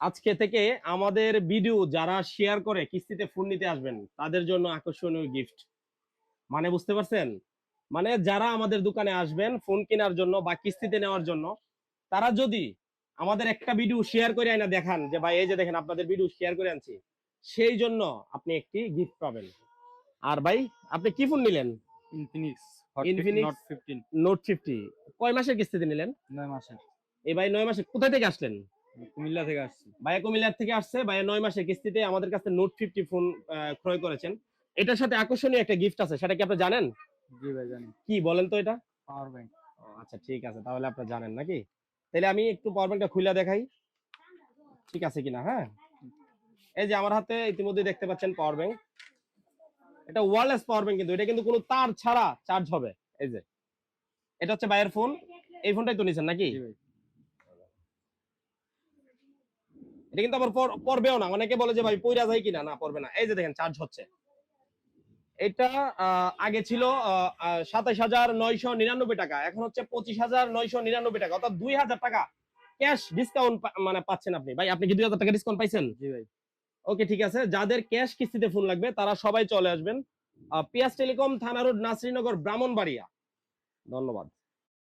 আজকে থেকে আমাদের ভিডিও যারা শেয়ার করে কিস্তিতে ফোন নিতে আসবেন তাদের জন্য আকর্ষণীয় গিফট মানে বুঝতে পারছেন? মানে যারা আমাদের দোকানে আসবেন ফোন কেনার জন্য বা কিস্তিতে নেওয়ার জন্য তারা যদি আমাদের একটা ভিডিও শেয়ার করে আইনা দেখান যে ভাই এই যে দেখেন আপনাদের ভিডিও শেয়ার করে আনছি। সেই জন্য আপনি একটি গিফট পাবেন। আর ভাই আপনি কি ফোন নিলেন? ইনফিনিক্স ফিফটিন নোট ফিফটি কয় মাসের কিস্তিতে নিলেন? নয় মাসের। এই ভাই নয় মাসে কোথা থেকে আসলেন? কুমিল্লা থেকে আসছি। ভাইয়া কুমিল্লার থেকে আসছে। ভাইয়া নয় মাসের কিস্তিতে আমাদের কাছে নোট ফিফটি ফোন ক্রয় করেছেন। এটার সাথে আকর্ষণীয় একটা গিফট আছে সেটা কি আপনি জানেন? জি ভাই জানি। কি বলেন তো এটা? পাওয়ার ব্যাংক আচ্ছা ঠিক আছে তাহলে আপনারা জানেন নাকি? তাহলে আমি একটু পাওয়ার ব্যাংকটা খুলে দেখাই। ঠিক আছে কিনা হ্যাঁ? এই যে আমার হাতে ইতিমধ্যে দেখতে পাচ্ছেন পাওয়ার ব্যাংক এটা ওয়্যারলেস পাওয়ার ব্যাংক কিন্তু এটা কিন্তু কোনো তার ছাড়া চার্জ হবে। এই যে এটা হচ্ছে ভাইয়ের ফোন এই ফোনটাই তো নিছেন নাকি জি ভাই এটা কিন্তু আবার পড়বেও না। অনেকে বলে যে ভাই পইরা যায় কিনা? না পড়বে না। এই যে দেখেন চার্জ হচ্ছে। এটা আগে ছিল সাতাইশ হাজার নয়শো নিরানব্বই টাকা। এখন হচ্ছে পঁচিশ হাজার নয়শো নিরানব্বই টাকা। অর্থাৎ দুই হাজার টাকা ক্যাশ ডিসকাউন্ট মানে পাচ্ছেন আপনি। ভাই আপনি কি দুই হাজার টাকা ডিসকাউন্ট পাইছেন? জি ভাই। ওকে ঠিক আছে। যাদের ক্যাশ কিস্তিতে ফোন লাগবে তারা সবাই চলে আসবেন। পিয়াস টেলিকম থানা রোড নাসরিনগর ব্রাহ্মণবাড়িয়া। ধন্যবাদ।